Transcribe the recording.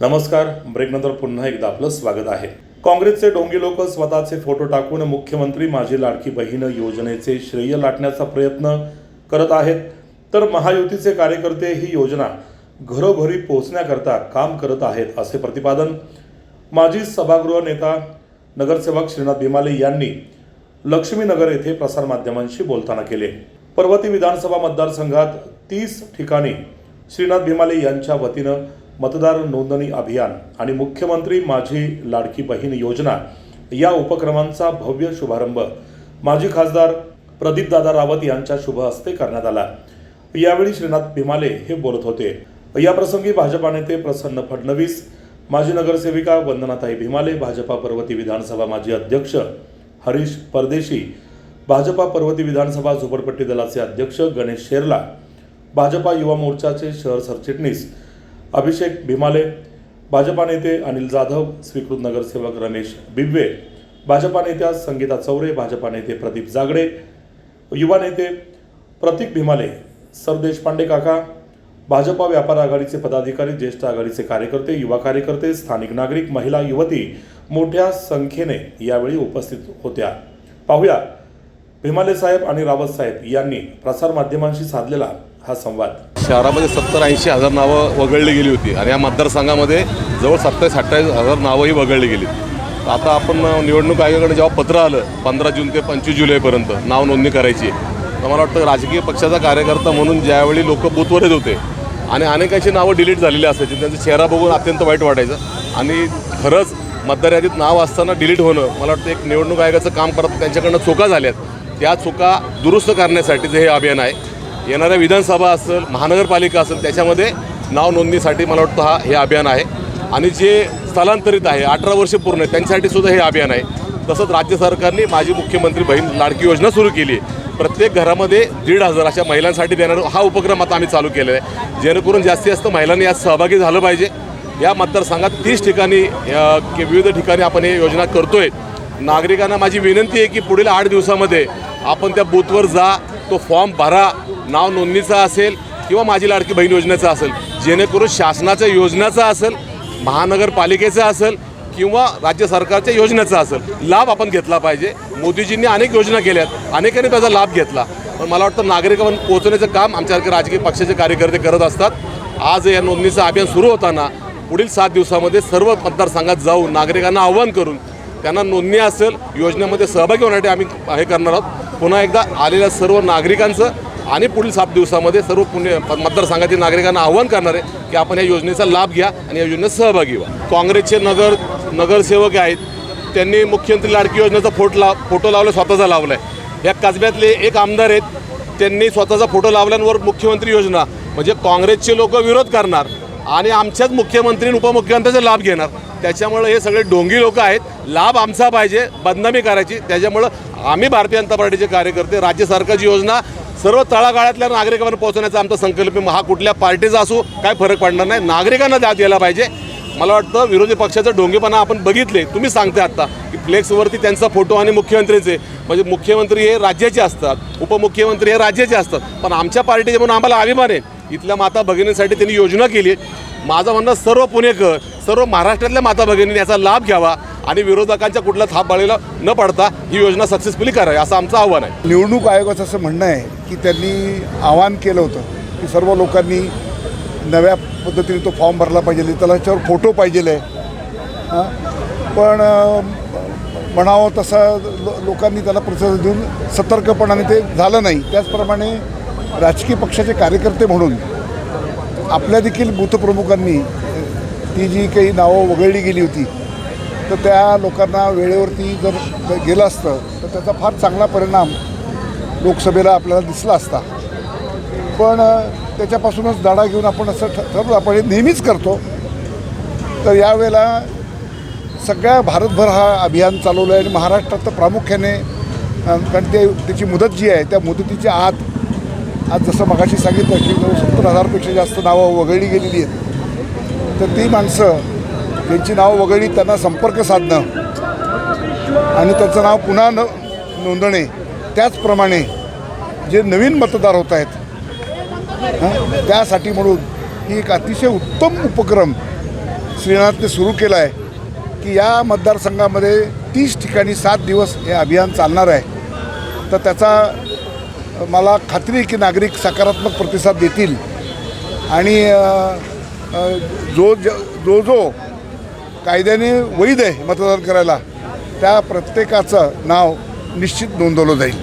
नमस्कार ब्रेकनंतर पुन्हा एकदा आपलं स्वागत आहे. काँग्रेसचे डोंगी लोक स्वतःचे फोटो टाकून मुख्यमंत्री माझी लाडकी बहीण योजनेचे श्रेय लाटण्याचा प्रयत्न करत आहेत. तर महायुतीचे कार्यकर्ते ही योजना घरोघरी पोहोचण्याकरता काम करत आहेत असे प्रतिपादन माजी सभागृह नेता नगरसेवक श्रीनाथ भिमाले यांनी लक्ष्मीनगर येथे प्रसारमाध्यमांशी बोलताना केले. पर्वती विधानसभा मतदारसंघात तीस ठिकाणी श्रीनाथ भिमाले यांच्या वतीनं मतदार नोंदणी अभियान आणि मुख्यमंत्री माझी लाडकी बहीण योजना या उपक्रमांचा भव्य शुभारंभ माजी खासदार प्रदीपदादा रावत यांच्या शुभ हस्ते करण्यात आला. यावेळी श्रीनाथ भीमाले हे बोलत होते. या प्रसंगी भाजपा नेते प्रसन्न फडणवीस माजी नगरसेविका वंदनाताई भीमाले भाजपा पर्वती विधानसभा माजी अध्यक्ष हरीश परदेशी भाजपा पर्वती विधानसभा झोपडपट्टी दलाचे अध्यक्ष गणेश शेरला भाजपा युवा मोर्चाचे शहर सरचिटणीस अभिषेक भीमाले भाजपा नेते अनिल जाधव स्वीकृत नगरसेवक रमेश बिब्वे भाजपा नेत्या संगीता चौरे भाजपा नेते प्रदीप जागडे युवा नेते प्रतीक भीमाले सरदेश पांडे काका भाजपा व्यापार आघाडीचे पदाधिकारी ज्येष्ठ आघाडीचे कार्यकर्ते युवा कार्यकर्ते स्थानिक नागरिक महिला युवती मोठ्या संख्येने यावेळी उपस्थित होत्या. पाहूया. भीमाले साहेब आणि रावत साहेब यांनी प्रसारमाध्यमांशी साधलेला हा संवाद. शहरामध्ये सत्तर ऐंशी हजार नावं वगळली गेली होती आणि या मतदारसंघामध्ये जवळ सत्तावीस अठ्ठावीस हजार नावंही वगळली गेली. आता आपण निवडणूक आयोगाकडे जेव्हा पत्र आलं पंधरा जून ते पंचवीस जुलैपर्यंत नाव नोंदणी करायची तर मला वाटतं राजकीय पक्षाचा कार्यकर्ता म्हणून ज्यावेळी लोक बूथवर येत होते आणि अनेकांची नावं डिलीट झालेली असायची त्यांचा चेहरा बघून अत्यंत वाईट वाटायचं आणि खरंच मतदार यादीत नाव असताना डिलीट होणं मला वाटतं एक निवडणूक आयोगाचं काम करत त्यांच्याकडनं चुका झाल्यात. त्या चुका दुरुस्त करण्यासाठीचं हे अभियान आहे येणाऱ्या विधानसभा असेल महानगरपालिका असेल त्याच्यामध्ये नाव नोंदणीसाठी मला वाटतं हा हे अभियान आहे. आणि जे स्थलांतरित आहे अठरा वर्षे पूर्ण आहे त्यांच्यासाठी सुद्धा हे अभियान आहे. तसंच राज्य सरकारने माझी मुख्यमंत्री बहीण लाडकी योजना सुरू केली आहे. प्रत्येक घरामध्ये दीड हजार अशा महिलांसाठी देणारा हा उपक्रम आता आम्ही चालू केलेला आहे. जेणेकरून जास्तीत जास्त महिलांनी यात सहभागी झालं पाहिजे. या मतदारसंघात तीस ठिकाणी की विविध ठिकाणी आपण हे योजना करतोय. नागरिकांना माझी विनंती आहे की पुढील आठ दिवसामध्ये आपण त्या बूथवर जा तो फॉर्म भरा नाव नोंदणीचा असेल किंवा माझी लाडकी बहीण योजनेचा असेल. जेणेकरून शासनाच्या योजनाचा असेल महानगरपालिकेचा असेल किंवा राज्य सरकारच्या योजनेचा असेल लाभ आपण घेतला पाहिजे. मोदीजींनी अनेक योजना केल्यात अनेकांनी त्याचा लाभ घेतला. पण मला वाटतं नागरिकांपर्यंत पोहोचण्याचं काम आमच्यासारखे राजकीय पक्षाचे कार्यकर्ते करत असतात. आज या नोंदणीचं अभियान सुरू होताना पुढील सात दिवसामध्ये सर्व मतदारसंघात जाऊन नागरिकांना आव्हान करून त्यांना नोंदणी असेल योजनेमध्ये सहभागी होण्यासाठी आम्ही हे करणार आहोत. पुन्हा एकदा आलेल्या सर्व नागरिकांचं आणि पुढील सात दिवसामध्ये सर्व पुणे मतदारसंघातील नागरिकांना आव्हान करणार आहे की आपण या योजनेचा लाभ घ्या आणि या योजनेत सहभागी व्हा. काँग्रेसचे नगर नगरसेवक आहेत त्यांनी मुख्यमंत्री लाडकी योजनेचा फोट लाव फोटो लावला स्वतःचा लावला आहे या कसब्यातले एक आमदार आहेत त्यांनी स्वतःचा फोटो लावल्यावर मुख्यमंत्री योजना म्हणजे काँग्रेसचे लोक विरोध करणार आणि आमच्याच मुख्यमंत्री आणि उपमुख्यमंत्र्यांचा लाभ घेणार. त्याच्यामुळं हे सगळे डोंगी लोक आहेत लाभ आमचा पाहिजे बदनामी करायची त्याच्यामुळं आम्ही भारतीय जनता पार्टीचे कार्यकर्ते राज्य सरकारची योजना सर्व तळागाळातल्या नागरिकांना पोहोचवण्याचा आमचा संकल्प हा कुठल्या पार्टीचा असो काय फरक पडणार नाही. नागरिकांना द्या द्यायला पाहिजे. मला वाटतं विरोधी पक्षाचं डोंगेपणा आपण बघितले. तुम्ही सांगते आत्ता की फ्लेक्सवरती त्यांचा फोटो आणि मुख्यमंत्रीचे. म्हणजे मुख्यमंत्री हे राज्याचे असतात उपमुख्यमंत्री हे राज्याचे असतात. पण आमच्या पार्टीचे म्हणून आम्हाला अभिमान आहे. इथल्या माता भगिनींसाठी त्यांनी योजना केली माझं म्हणणं सर्व पुणेकर सर्व महाराष्ट्रातल्या माता भगिनींनी याचा लाभ घ्यावा आणि विरोधकांच्या कुठल्या थाप बाळीला न पडता ही योजना सक्सेसफुली करावी असं आमचं आव्हान आहे. निवडणूक आयोगाचं असं म्हणणं आहे की त्यांनी आवाहन केलं होतं की सर्व लोकांनी नव्या पद्धतीने तो फॉर्म भरला पाहिजे त्याला त्याच्यावर फोटो पाहिजे आहे हां? पण म्हणावं तसं लो लोकांनी त्याला प्रतिसाद देऊन सतर्कपणाने ते झालं नाही. त्याचप्रमाणे राजकीय पक्षाचे कार्यकर्ते म्हणून आपल्या देखील बूथप्रमुखांनी ती जी काही नावं वगळली गेली होती तर त्या लोकांना वेळेवरती जर गेलं असतं तर त्याचा फार चांगला परिणाम लोकसभेला आपल्याला दिसला असता. पण त्याच्यापासूनच दाडा घेऊन आपण असं ठ ठरवलं आपण हे नेहमीच करतो. तर यावेळेला सगळ्या भारतभर हा अभियान चालवलं आहे आणि महाराष्ट्रात तर प्रामुख्याने कारण ते त्याची मुदत जी आहे त्या मुदतीच्या आत आज जसं मगाशी सांगितलं की जवळ सत्तर हजारपेक्षा जास्त नावं वगळली गेलेली आहेत. तर ती माणसं त्यांची नावं वगळली त्यांना संपर्क साधणं आणि त्यांचं नाव पुन्हा न नोंदणे त्याचप्रमाणे जे नवीन मतदार होत आहेत त्यासाठी म्हणून ही एक अतिशय उत्तम उपक्रम श्रीनाथने सुरू केला आहे की या मतदारसंघामध्ये तीस ठिकाणी सात दिवस हे अभियान चालणार आहे. तर त्याचा मला खात्री आहे की नागरिक सकारात्मक प्रतिसाद देतील. आणि जो ज जो जो कायद्याने वैध आहे मतदान करायला त्या प्रत्येकाचं नाव निश्चित नोंदवलं जाईल.